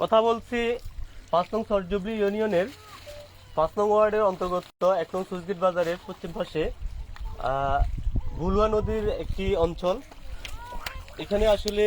কথা বলছি পাঁচ নং সরজুবলি ইউনিয়নের পাঁচ নং ওয়ার্ডের অন্তর্গত এক নং সুজগির বাজারের পশ্চিম পাশে ভুলুয়া নদীর একটি অঞ্চল। এখানে আসলে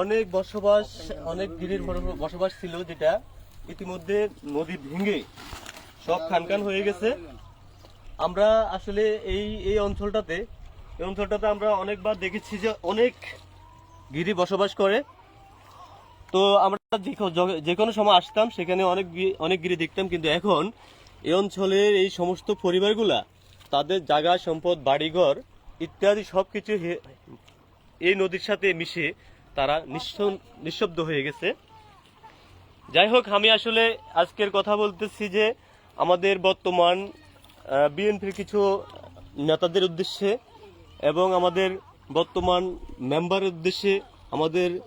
অনেক বসবাস, অনেক গিরির বসবাস ছিল যেটা ইতিমধ্যে নদী ভেঙে সব খানখান হয়ে গেছে। আমরা আসলে এই এই অঞ্চলটাতে এই অঞ্চলটাতে আমরা অনেকবার দেখেছি যে অনেক গিরি বসবাস করে। তো আমরা যে কোনো সময় আসতাম, সেখানে অনেক অনেক গিরি দেখতাম, কিন্তু এখন এই অঞ্চলের এই সমস্ত পরিবারগুলা, তাদের জায়গা, সম্পদ, বাড়িঘর ইত্যাদি সবকিছু হে- এই নদীর সাথে মিশে তারা নিঃশব্দ হয়ে গেছে। যাই হোক, আমি আসলে আজকের কথা বলতেছি যে, আমাদের বর্তমান বিএনপির কিছু নেতাদের উদ্দেশ্যে এবং আমাদের বর্তমান মেম্বারের উদ্দেশ্যে আমাদের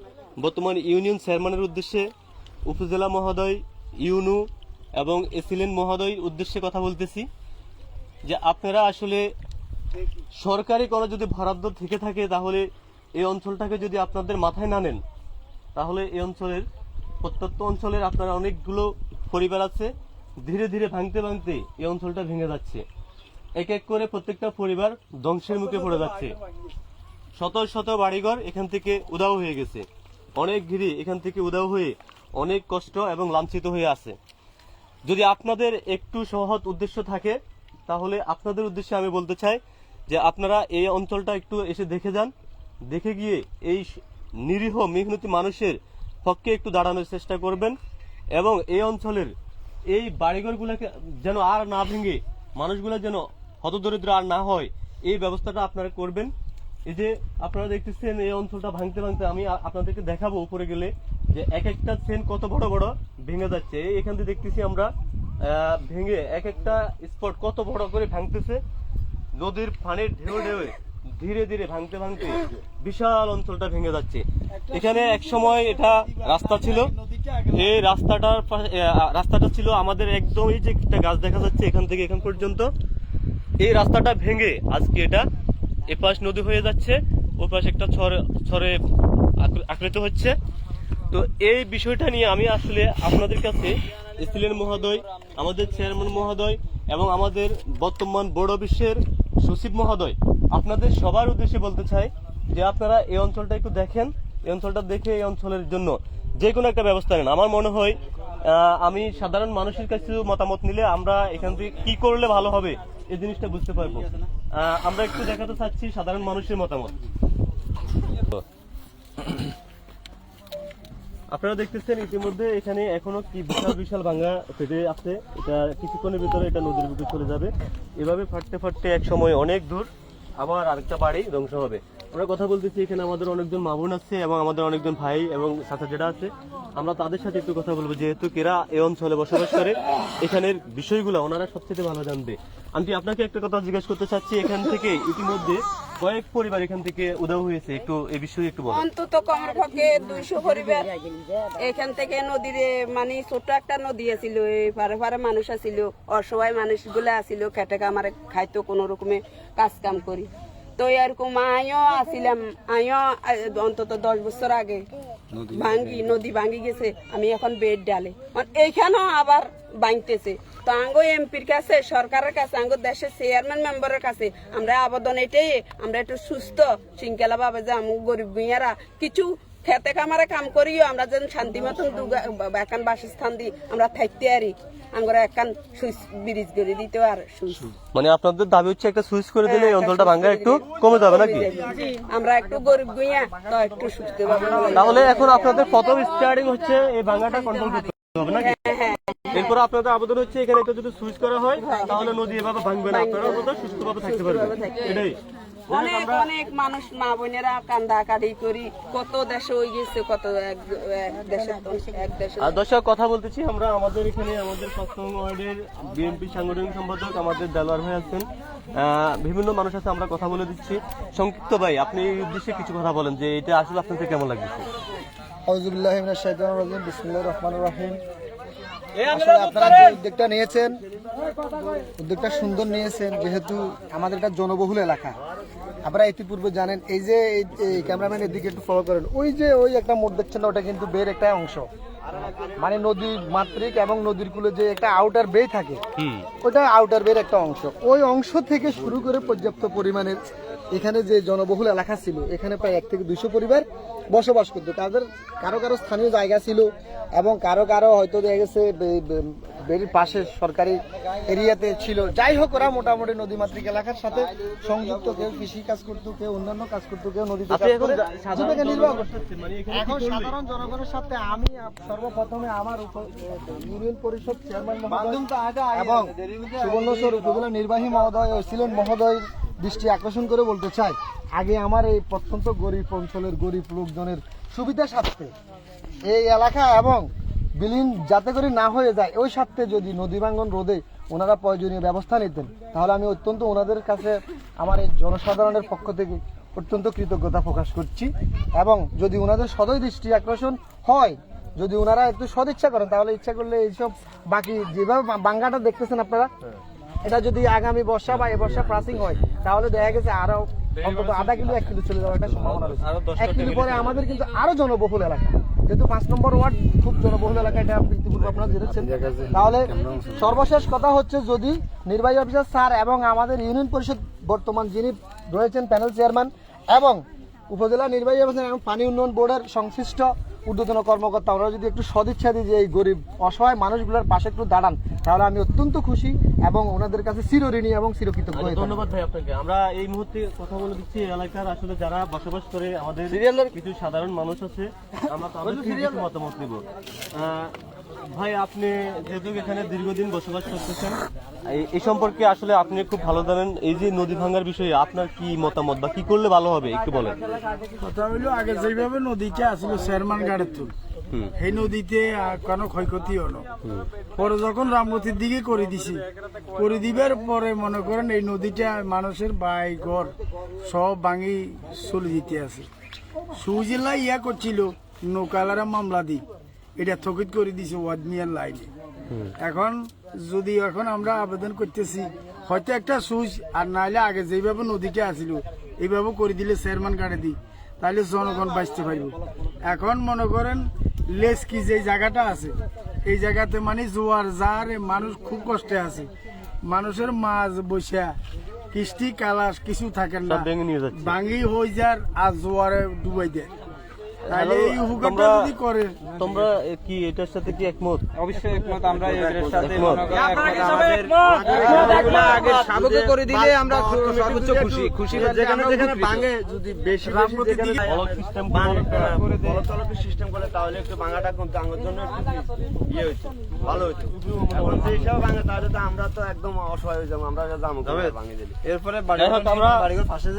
বর্তমান ইউনিয়ন চেয়ারম্যানের উদ্দেশ্যে উপজেলা মহোদয় ইউনু এবং এসিলেন মহোদয় উদ্দেশ্যে কথা বলতেছি যে আপনারা আসলে সরকারি কোনো যদি বরাদ্দ থেকে থাকে তাহলে এই অঞ্চলটাকে যদি আপনাদের মাথায় না নেন, তাহলে এই অঞ্চলের প্রত্যন্ত অঞ্চলের আপনারা অনেকগুলো পরিবার আছে, ধীরে ধীরে ভাঙতে ভাঙতে এই অঞ্চলটা ভেঙে যাচ্ছে। এক এক করে প্রত্যেকটা পরিবার ধ্বংসের মুখে পড়ে যাচ্ছে। শত শত বাড়িঘর এখান থেকে উদাও হয়ে গেছে। অনেক ঘিরি এখান থেকে উদাও হয়ে অনেক কষ্ট এবং লাঞ্ছিত হয়ে আছে। যদি আপনাদের একটু সহজ উদ্দেশ্য থাকে, তাহলে আপনাদের উদ্দেশ্যে আমি বলতে চাই যে আপনারা এই অঞ্চলটা একটু এসে দেখে যান। দেখে গিয়ে এই নিরীহ মেহনতি মানুষের পক্ষে একটু দাঁড়ানোর চেষ্টা করবেন এবং এই অঞ্চলের এই বাড়িঘরগুলোকে যেন আর না ভেঙে, মানুষগুলো যেন হতদরিদ্র আর না হয়, এই ব্যবস্থাটা আপনারা করবেন। এই যে আপনারা দেখতেছেন এই অঞ্চলটা ভাঙতে ভাঙতে আমি আপনাদেরকে দেখাবো উপরে গেলে যে এক একটা চেন কত বড় বড় ভেঙে যাচ্ছে। এখান থেকে দেখতেছি আমরা ভেঙে এক একটা স্পট কত বড় করে ভাঙতেছে। নদীর পানির ঢেউ ঢেউ ধীরে ধীরে ভাঙতে ভাঙতে বিশাল অঞ্চলটা ভেঙে যাচ্ছে। এখানে এক সময় এটা রাস্তা ছিল। এই রাস্তাটার রাস্তাটা ছিল আমাদের একদম এই যে একটা গাছ দেখা যাচ্ছে এখান থেকে এখান পর্যন্ত। এই রাস্তাটা ভেঙে আজকে এটা এপাশ নদী হয়ে যাচ্ছে ওই পাশে একটা ছড়, ছড়ে আকৃ- আকৃত হচ্ছে। তো এই বিষয়টা নিয়ে আমি আসলে আপনাদের কাছে এসিলেন মহোদয়, আমাদের চেয়ারম্যান মহোদয় এবং আমাদের বর্তমান বড় বিশ্বের সচিব মহোদয়, আপনাদের সবার উদ্দেশ্যে বলতে চাই যে আপনারা এই অঞ্চলটা একটু দেখেন, এই অঞ্চলটা দেখে এই অঞ্চলের জন্য যে কোনো একটা ব্যবস্থা নেন। আমার মনে হয় আমি সাধারণ মানুষের কাছে মতামত নিলে আমরা এখান থেকে কি করলে ভালো হবে এই জিনিসটা বুঝতে পারব। আমরা একটু দেখাতে চাচ্ছি সাধারণ মানুষের মতামত। আপনারা দেখতেছেন ইতিমধ্যে এখানে এখনও কি বিশাল বিশাল ভাঙা ফেটে আছে। এটা কিছুক্ষণের ভিতরে এটা নদীর ভিতরে চলে যাবে। এভাবে ফাটতে ফাটতে এক সময় অনেক দূর, আবার আরেকটা বাড়ি ধ্বংস হবে। আমরা কথা বলতেছি, এখানে আমাদের অনেকজন মা বোন আছে এবং আমাদের অনেকজন ভাই এবং সাথে যেটা আছে। আমরা তাদের সাথে একটু কথা বলব, যেহেতু কেরা এই অঞ্চলে বসবাস করে, এখানের বিষয়গুলো ওনারা সবচেয়ে ভালো জানবে। আমি আপনাকে একটা কথা জিজ্ঞেস করতে চাচ্ছি, এখান থেকে ইতিমধ্যে কয়েক পরিবার এখান থেকে উদাও হয়েছে, একটু এই বিষয়ে একটু বলুন। অন্তত কমের পক্ষে দুইশো পরিবার এখান থেকে নদীরে মানে ছোট একটা নদী আছিল এই পারে পারে মানুষ আছিল, অসহায় মানুষগুলো আছিল খেটে কামারে খাইতো কোনো রকমে কাজ কাম করি। তো এরকম আয়ো আসিলাম। আয়ো অন্তত দশ বছর আগে। ভাঙ্গি নদী ভাঙ্গি গেছে। আমি এখন বেড ডালে। এইখানেও আবার ভাঙতেছে। তো আঙ্গো এমপির কাছে সরকারের কাছে আঙ্গো দেশের চেয়ারম্যান মেম্বারের কাছে আমরা আবেদন এটাই। আমরা একটু সুস্থ শৃঙ্খলা ভাবে যে আমি গরিব ভূঁইয়ারা কিছু খেতে কামারে কাম করিও আমরা যেন শান্তি মতন একান বাসস্থান দিই আমরা থাকতে আরি। আমরা একান সুইচ ব্রিজ করে দিতে আর মানে আপনাদের দাবি হচ্ছে একটা সুইচ করে দিলে এই অঞ্চলটা ভাঙ্গা একটু কমে যাবে নাকি? আমরা একটু গরিব গুইয়া তো একটু সুস্থ ভাবে তাহলে এখন আপনাদের প্রথম স্টার্টিং হচ্ছে এই ভাঙ্গাটা কন্ট্রোল করতে হবে নাকি? এরপর আপনাদের আবেদন হচ্ছে এখানে একটা যদি সুইচ করা হয় তাহলে নদী এভাবে ভাঙবে না। আপনারা সুস্থভাবে থাকতে পারবেন। এটাই। অনেক অনেক মানুষ মা বোনেরা কান্দা কাটি করি। কত দেশে হয়ে গেছে কত এক এক এক দেশে আর দর্শক কথা বলতেছি আমরা আমাদের এখানে আমাদের সপ্তম ওয়ার্ডের বিএনপি সাংগঠনিক সম্পাদক আমাদের দেলোয়ার ভাই আছেন। আহ, বিভিন্ন মানুষ আছে আমরা কথা বলে দিচ্ছি। সংক্ষিপ্ত ভাই আপনি এই উদ্দেশ্যে কিছু কথা বলেন যে এটা আসলে আপনাদের কেমন লাগছে আউযুবিল্লাহি মিনাশ শাইতানির রাজিম বিসমিল্লাহির রহমানির রহিম। আসলে আপনারা যে উদ্যোগটা নিয়েছেন উদ্যোগটা সুন্দর নিয়েছেন যেহেতু আমাদের একটা জনবহুল এলাকা। আপনারা ইতিপূর্বে জানেন এই যে এই ক্যামেরাম্যানের দিকে একটু ফলো করেন ওই যে ওই একটা মোড় দেখছেন না ওটা কিন্তু বের একটা অংশ। মানে নদীর মাতৃক এবং নদীর কূলে যে একটা আউটার বে থাকে ওটা আউটার বের একটা অংশ। ওই অংশ থেকে শুরু করে পর্যাপ্ত পরিমাণের এখানে যে জনবহুল এলাকা ছিল এখানে প্রায় এক থেকে দুশো পরিবার বসবাস করতো। তাদের কারও কারও স্থানীয় জায়গা ছিল এবং কারও কারও হয়তো দেখা গেছে বেরির পাশে সরকারি এরিয়াতে ছিল। যাই হোক ওরা মোটামুটি নদীমাতৃক এলাকার সাথে সংযুক্ত। কেউ কৃষি কাজ করতো কেউ অন্যান্য কাজ করতো কেউ নদীতে এখন সাধারণ জীবিকা নির্বাহ করতো। জনগণ মানে এখানে এখন সাধারণ জনগণের সাথে আমি সর্বপ্রথমে আমার ইউনিয়ন পরিষদ চেয়ারম্যান মহোদয় এবং সুবর্ণচর উপজেলা নির্বাহী মহোদয় ও সিলেট মহোদয়ের দৃষ্টি আকর্ষণ করে বলতে চাই, আগে আমার এই প্রত্যন্ত গরিব অঞ্চলের গরিব লোকজনের সুবিধা স্বার্থে এই এলাকা এবং বিলীন যাতে করে না হয়ে যায়, ওই স্বার্থে যদি নদী ভাঙ্গন রোধে ওনারা প্রয়োজনীয় ব্যবস্থা নিতেন, তাহলে আমি অত্যন্ত ওনাদের কাছে আমার এই জনসাধারণের পক্ষ থেকে অত্যন্ত কৃতজ্ঞতা প্রকাশ করছি। এবং যদি ওনাদের সদয় দৃষ্টি আকর্ষণ হয়, যদি ওনারা একটু সদিচ্ছা করেন, তাহলে ইচ্ছা করলে এইসব বাকি যেভাবে বাঙ্গাটা দেখতেছেন আপনারা এটা যদি আগামী বর্ষা বা এ বর্ষা প্রাসিং হয় তাহলে দেখা গেছে আরও অন্তত আধা কিলো এক কিলো চলে যাওয়ার একটা সম্ভাবনা রয়েছে। এক কিলো পরে আমাদের কিন্তু আরও জনবহুল এলাকা। যেহেতু পাঁচ নম্বর ওয়ার্ড খুব জনবহুল এলাকা এটা ইতিপূর্বে আপনারা জেনেছেন। তাহলে সর্বশেষ কথা হচ্ছে যদি নির্বাহী অফিসার স্যার এবং আমাদের ইউনিয়ন পরিষদ বর্তমান যিনি রয়েছেন প্যানেল চেয়ারম্যান এবং উপজেলা নির্বাহী অফিসার এবং পানি উন্নয়ন বোর্ডের সংশ্লিষ্ট ঊর্ধ্বতন কর্মকর্তা ওরা যদি একটু সদিচ্ছা দিই যে এই গরিব অসহায় মানুষগুলোর পাশে একটু দাঁড়ান তাহলে আমি অত্যন্ত খুশি এবং ওনাদের কাছে চিরঋণী এবং চিরকৃতজ্ঞ আচ্ছা। ধন্যবাদ ভাই আপনাকে আমরা এই মুহূর্তে কথা বলে দিচ্ছি এই এলাকার আসলে যারা বসবাস করে আমাদের কিছু সাধারণ মানুষ আছে আমরা তাদের মতামত নিব ভাই আপনি যেহেতু এখানে দীর্ঘদিন বসবাস করতেছেন এই- সম্পর্কে আসলে আপনি খুব ভালো জানেন। এই যে নদী ভাঙার বিষয়ে আপনার কি মতামত বা কি করলে ভালো হবে একটু বলেন। কথা হইল আগে যেভাবে নদীটা আসলো শেরমান গাড়ের তুল। সেই নদীতে কোনো ক্ষয়ক্ষতি হলো পরে যখন রামগতির দিকে করে দিছি করে দিবার পরে মনে করেন এই নদীটা মানুষের বাই ঘর সব ভাঙি চলে দিতে আছে। সুজিল্লা ইয়া করছিল নৌকালারা মামলা দি এটা স্থগিত করে দিছে ওয়ার্ড মিয়ার লাইনে। এখন যদি এখন আমরা আবেদন করতেছি হয়তো একটা সুইচ আর নাইলে আগে যেভাবে নদীটা আসিল এইভাবে করে দিলে চেয়ারম্যান কাটে দিই তাহলে জনগণ বাঁচতে পারবে। এখন মনে করেন লেস কি যে জায়গাটা আছে এই জায়গাতে মানে জোয়ার যারে মানুষ খুব কষ্টে আছে। মানুষের মাছ বসা কিস্তি কালাস কিছু থাকে না। ভেঙে নিয়ে হয়ে যার আর জোয়ারে ডুবাই দেয়। তোমরা- করে। কি এটার সাথে কি একমত? অবশ্যই একমত আমরা সাথে। মনে আগে সাধকে করে দিলে আমরা সর্বোচ্চ খুশি খুশি যেখানে যেখানে। ভাঙে যদি বেশি সিস্টেম সিস্টেম করলে তাহলে একটু ভাঙাটা আমার জন্য ইয়ে হইতো ভালো হইতো। এখন সেই হিসাবে ভাঙে তাহলে তো আমরা তো একদম অসহায় হয়ে যাব আমরা যাব ভাঙে দিলে। এরপরে বাড়িঘর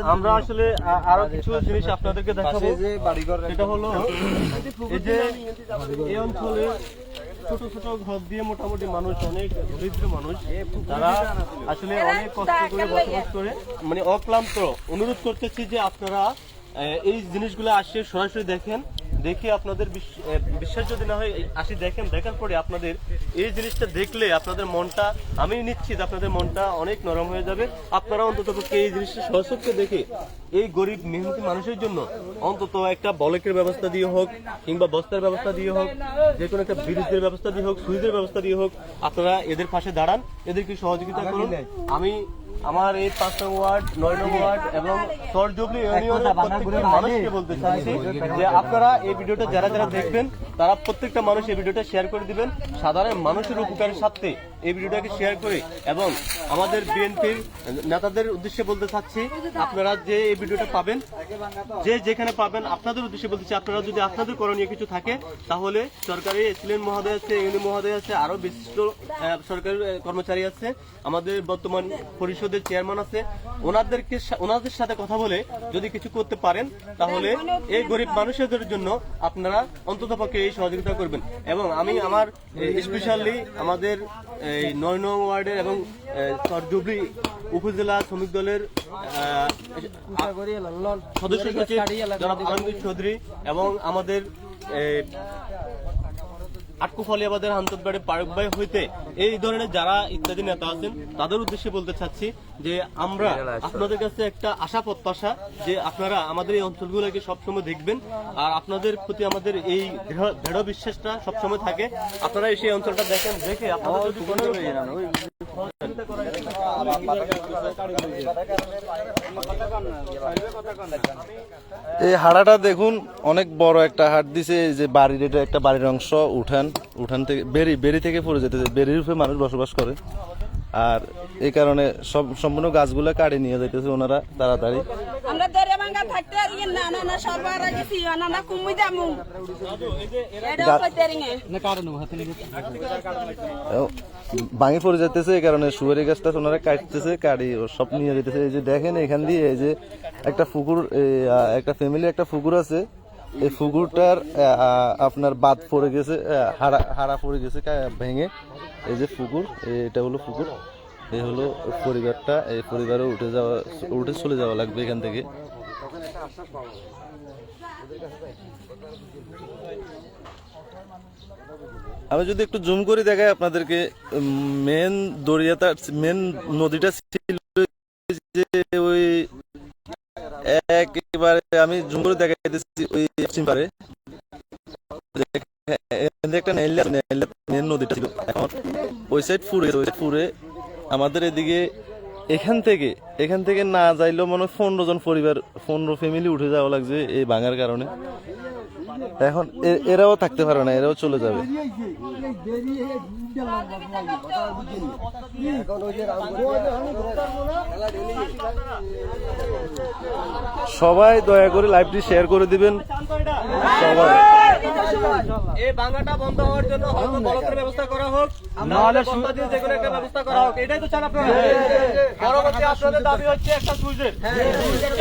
আমরা আসলে আরও কিছু জিনিস আপনাদেরকে দেখাবো। যে বাড়িঘর হলো এই যে এই অঞ্চলে ছোট ছোট ঘর দিয়ে মোটামুটি মানুষ, অনেক দরিদ্র মানুষ, তারা আসলে অনেক কষ্ট করে বসবাস করে মানে অক্লান্ত অনুরোধ করতেছি যে আপনারা এই জিনিসগুলো আসছে সরাসরি দেখেন। দেখে আপনাদের বিশ- বিশ্বাস যদি না হয় এই আসি দেখেন দেখার পরে আপনাদের এই জিনিসটা দেখলে আপনাদের মনটা আমি নিশ্চিত আপনাদের মনটা অনেক নরম হয়ে যাবে। আপনারা অন্তত এই জিনিসটা সহসবকে দেখে এই গরিব মেহনতি মানুষের জন্য অন্তত একটা বলকের ব্যবস্থা দিয়ে হোক কিংবা বস্তার ব্যবস্থা দিয়ে হোক যে কোনো একটা ব্রিজের ব্যবস্থা দিয়ে হোক সুইচের ব্যবস্থা দিয়ে হোক আপনারা এদের পাশে দাঁড়ান এদেরকে সহযোগিতা করুন। আমি আমার এই পাঁচ নম্বর ওয়ার্ড নয় নম্বর ওয়ার্ড এবং সরজবলি ইউনিয়নের প্রত্যেকটি মানুষকে বলতে চাইছি যে আপনারা এই ভিডিওটা যারা যারা দেখবেন তারা প্রত্যেকটা মানুষ এই ভিডিওটা শেয়ার করে দিবেন। সাধারণ মানুষের উপকারের সাথে এই ভিডিওটাকে শেয়ার করে এবং আমাদের বিএনপির নেতাদের উদ্দেশ্যে বলতে চাচ্ছি, আপনারা যে এই ভিডিওটা পাবেন, যে যেখানে পাবেন আপনাদের উদ্দেশ্যে বলতে চাই, আপনারা যদি আপনাদের করণীয় কিছু থাকে, তাহলে সরকারি এসিলেন মহোদয় আছে, ইউনি মহোদয় আছে, আরও বিশিষ্ট সরকারি কর্মচারী আছে, আমাদের বর্তমান পরিষদের চেয়ারম্যান আছে, ওনাদেরকে ওনাদের সাথে কথা বলে যদি কিছু করতে পারেন, তাহলে এই গরিব মানুষদের জন্য আপনারা অন্ততপক্ষে এই সহযোগিতা করবেন। এবং আমি আমার স্পেশালি আমাদের এই নয় নং ওয়ার্ডের এবং সরজুবলি উপজেলা শ্রমিক দলের সদস্য সচিব জনাব আলমগীর চৌধুরী এবং আমাদের আটকু ফলিয়াবাদের হান্তবাড়ি পারকবাই হইতে এই ধরনের যারা ইত্যাদি নেতা আছেন তাদের উদ্দেশ্যে বলতে চাচ্ছি যে আমরা আপনাদের কাছে একটা আশা প্রত্যাশা যে আপনারা আমাদের এই অঞ্চলগুলোকে সবসময় দেখবেন আর আপনাদের প্রতি আমাদের এই দৃঢ়- বিশ্বাসটা সবসময় থাকে। আপনারা এসে অঞ্চলটা দেখেন দেখে আপনারা যদি কোনো এই হাড়াটা দেখুন, অনেক বড় একটা হাট দিছে, এই যে বাড়ির এটা একটা বাড়ির অংশ, উঠান উঠান থেকে, বেরি বেরি থেকে পড়ে যেতেছে, বেরির উপরে মানুষ বসবাস করে। আর এই কারণে সব সম্পূর্ণ গাছগুলো কাটে নিয়ে যাইতেছে ওনারা তাড়াতাড়ি। আমরা দরে ভাঙ্গা থাকতে আর ইয়ে না না না সরবার গেছি না না কুমুই দামু। এটা কইতে রিঙে ও, ভাঙে পড়ে যেতেছে এই কারণে সুয়ারি গাছটা ওনারা কাটতেছে কাটি ও সব নিয়ে যেতেছে এই যে দেখেন এখান দিয়ে এই যে একটা পুকুর এই, একটা ফ্যামিলি একটা পুকুর আছে। এই পুকুরটার আপনার বাদ পড়ে গেছে হাড়া হাড়া পড়ে গেছে ভেঙে। এই যে পুকুর এটা হলো পুকুর এই হলো পরিবারটা, এই পরিবারে উঠে যাওয়া, উঠে চলে যাওয়া লাগবে এখান থেকে। আমি যদি একটু জুম করে দেখাই আপনাদেরকে মেন দরিয়াটা মেন নদীটা ছিল যে ওই একেবারে আমি জুম করে দেখাই দিচ্ছি ওই পশ্চিম পারে। একটা মেন নদীটা ছিল এখন। ওই সাইড ফুরে ওই সাইড ফুরে আমাদের এদিকে এখান থেকে এখান থেকে না যাইলেও মনে হয় পনেরো জন পরিবার, পনেরো ফ্যামিলি উঠে যাওয়া লাগছে এই ভাঙার কারণে। এখন এরাও থাকতে পারে না, এরাও চলে যাবে। সবাই দয়া করে লাইভটি শেয়ার করে দিবেন। সবাই। এই বাংলাটা বন্ধ হওয়ার জন্য হয়তো বলকের ব্যবস্থা করা হোক নাহলে বস্তা দিয়ে যে কোনো একটা ব্যবস্থা করা হোক। এটাই তো চান আপনারা। পরবর্তী আপনাদের দাবি হচ্ছে একটা সুইচের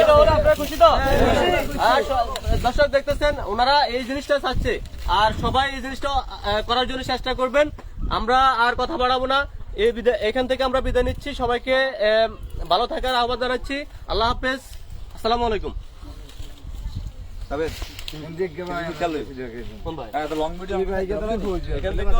এটা হলে আপনারা খুশি তো? আর দর্শক দেখতেছেন ওনারা এই জিনিসটা চাচ্ছে। আর সবাই এই জিনিসটা করার জন্য চেষ্টা করবেন। আমরা আর কথা বাড়াবো না। এই এখান থেকে আমরা বিদায় নিচ্ছি। সবাইকে আহ, ভালো থাকার আহ্বান জানাচ্ছি। আল্লাহ হাফেজ। আসসালামু আলাইকুম। কোন ভাই? এখান থেকে